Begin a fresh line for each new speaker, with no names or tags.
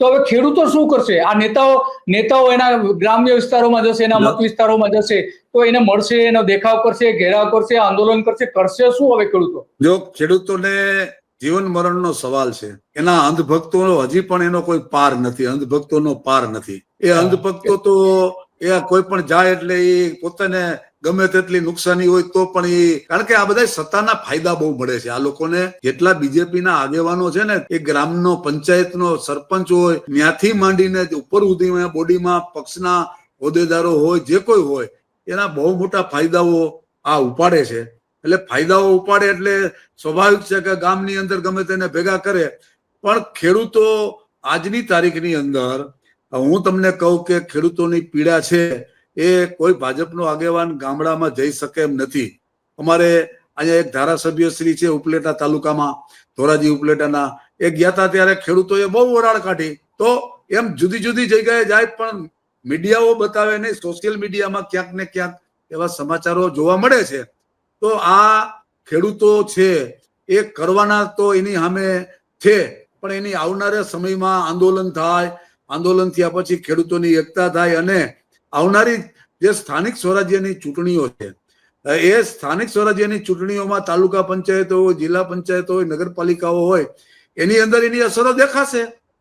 તો હવે ખેડૂતો શું કરશે? આ નેતાઓ નેતાઓ એના ગ્રામ્ય વિસ્તારોમાં જશે એના મત વિસ્તારોમાં જશે તો એને મળશે એનો દેખાવ કરશે ઘેરાવ કરશે આંદોલન કરશે કરશે શું હવે ખેડૂતો?
જો ખેડૂતોને જીવન મરણનો સવાલ છે એના અંધભક્તો હજી પણ એનો કોઈ પાર નથી અંધભક્તોનો પાર નથી. એ. અંધભક્તો તો એ કોઈ પણ જાય એટલે એ પોતાને ગમે તેટલી નુકસાની હોય તો પણ એ, કારણ કે આ બધા સત્તાના ફાયદા બહુ મળે છે. આ લોકોને જેટલા બીજેપી ના આગેવાનો છે ને, એ ગ્રામનો પંચાયતનો સરપંચ હોય ત્યાંથી માંડીને ઉપર સુધીમાં બોડીમાં પક્ષના હોદ્દેદારો હોય, જે કોઈ હોય, એના બહુ મોટા ફાયદાઓ આ ઉપાડે છે. એટલે ફાયદાઓ ઉપાડે એટલે સ્વાભાવિક છે કે ગામની અંદર ગમે તેને ભેગા કરે. પણ ખેડૂતો આજની તારીખની અંદર, હું તમને કહું કે ખેડૂતોની પીડા છે. એ કોઈ ભાજપનો આગેવાન ગામડામાં જઈ શકે એમ નથી. અમારે અહીંયા એક ધારાસભ્ય શ્રી છે ઉપલેટા તાલુકામાં, ધોરાજી ઉપલેટાના. એ ગયા હતા ત્યારે ખેડૂતોએ બહુ વરાળ કાઢી. તો એમ જુદી જુદી જગ્યાએ જાય પણ મીડિયાઓ બતાવે નહીં, સોશિયલ મીડિયામાં ક્યાંક ને ક્યાંક એવા સમાચારો જોવા મળે છે. તો આ ખેડૂતો છે, એ કરવાના તો એની સામે છે, પણ એની આવનારા સમયમાં આંદોલન થાય. આંદોલન થયા પછી ખેડૂતોની એકતા થાય અને આવનારી જે સ્થાનિક સ્વરાજ્યની ચૂંટણીઓ છે, એ સ્થાનિક સ્વરાજ્યની ચૂંટણીઓમાં તાલુકા પંચાયતો હોય, જિલ્લા પંચાયતો હોય, નગરપાલિકાઓ હોય, એની અંદર એની અસરો દેખાશે.